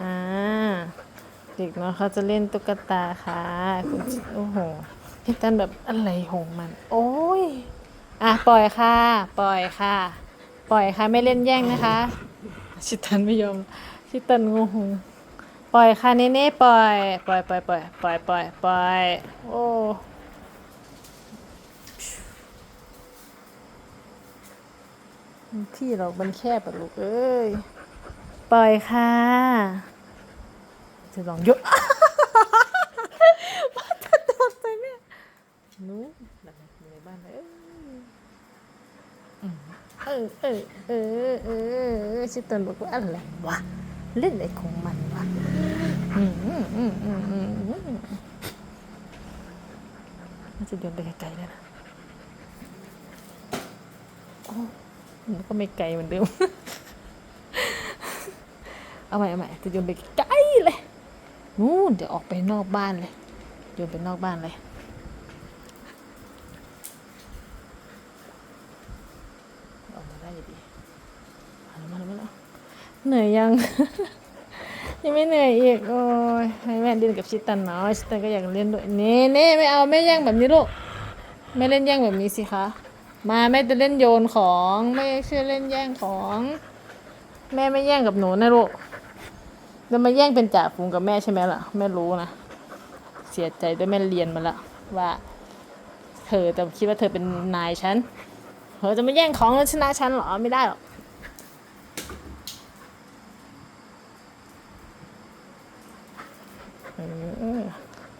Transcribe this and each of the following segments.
อ่าเด็กเนาะเขาจะเล่นตุ๊กตาค่ะคุณโอ้โหพี่ตันแบบอะไรของมัน โอ้ยอะปล่อยค่ะ ปล่อยค่ะ ปล่อยค่ะไม่เล่นแย่งนะคะ ชิตันไม่ยอมชิตันงงปล่อยค่ะเน่เน่ปล่อย ปล่อยปล่อยปล่อยปล่อยปล่อยปล่อยโอ้ที่เรามันแคบอะลูกเอ้ย ปล่อยค่ะจะลองยกมาจะโดนใส่แม่หนู้หลับในบ้านเลยเออเออเออเออเออชิตันบอกว่าอะไรวะเล่นอะไรของมันวะอืมอืมอืมอืมอืมอืมมันจะโยนไปไกลๆเลยนะโอ้มันก็ไม่ไกลเหมือนเดิม เอาใหม่เอาใหม่จะโยนไปไกลเลยนู่นเดี๋ยวออกไปนอกบ้านเลยโยนไปนอกบ้านเลยออกมาได้ดีมาแล้วมาแล้วมาแล้วเหนื่อยยัง ยังไม่เหนื่อยอีกโอ้ยให้แม่เล่นกับชิตันเนาะชิตันก็อยากเล่นด้วยเน่เน่ไม่เอาไม่แย่งแบบนี้ลูกไม่เล่นแย่งแบบนี้สิคะมาแม่จะเล่นโยนของ ไม่ใช่เล่นแย่งของ แม่ไม่แย่งกับหนูนะลูก จะมาแย่งเป็นจ่าฝูงกับแม่ใช่ไหมล่ะ แม่รู้นะ เสียใจด้วยแม่เรียนมาละว่า เธอจะคิดว่าเธอเป็นนายฉัน เธอจะมาแย่งของแล้วชนะฉันเหรอ ไม่ได้หรอก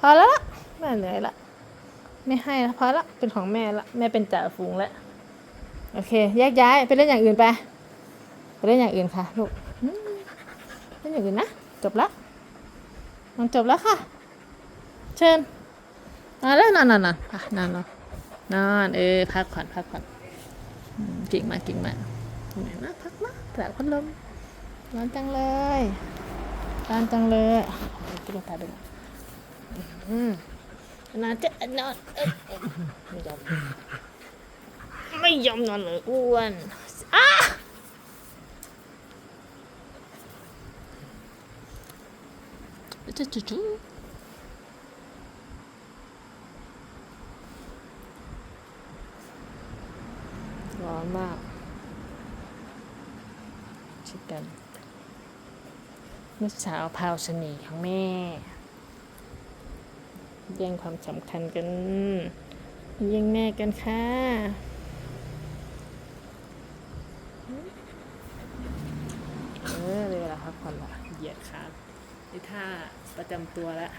พอแล้วแม่เหนื่อยละไม่ให้ละพอละเป็นของแม่ละแม่เป็นจ่าฝูงแล้วโอเคแยกย้ายไปเล่นอย่างอื่นไป ไปเล่นอย่างอื่นค่ะลูก เล่นอย่างอื่นนะ จบละมันจบแล้วค่ะ เชิญนอนแล้วนอนนอนนอนอะนอนนอนนอนเออพักผ่อนพักผ่อนอืมเก่งมากเก่งมากเหนื่อยนะพักนะแผลพัดลมร้อนจังเลยร้อนจังเลยเอาตุ๊กตาไปหนอืมนอนจะนอนไม่ยอมไม่ยอมนอนเลยอ้วนอ้า จุ๊จุ๊จุ๊ร้อนมากชิดกันเมื่อเช้าพาวชนีของแม่ แย่งความสำคัญกัน แย่งแม่กันค่ะเออได้เวลาพักผ่อนละเหยียดขา นี่ท่าประจำตัวแล้ว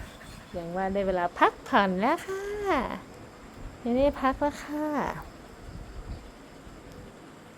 อย่างว่าได้เวลาพักผ่อนแล้วค่ะยังได้พักแล้วค่ะ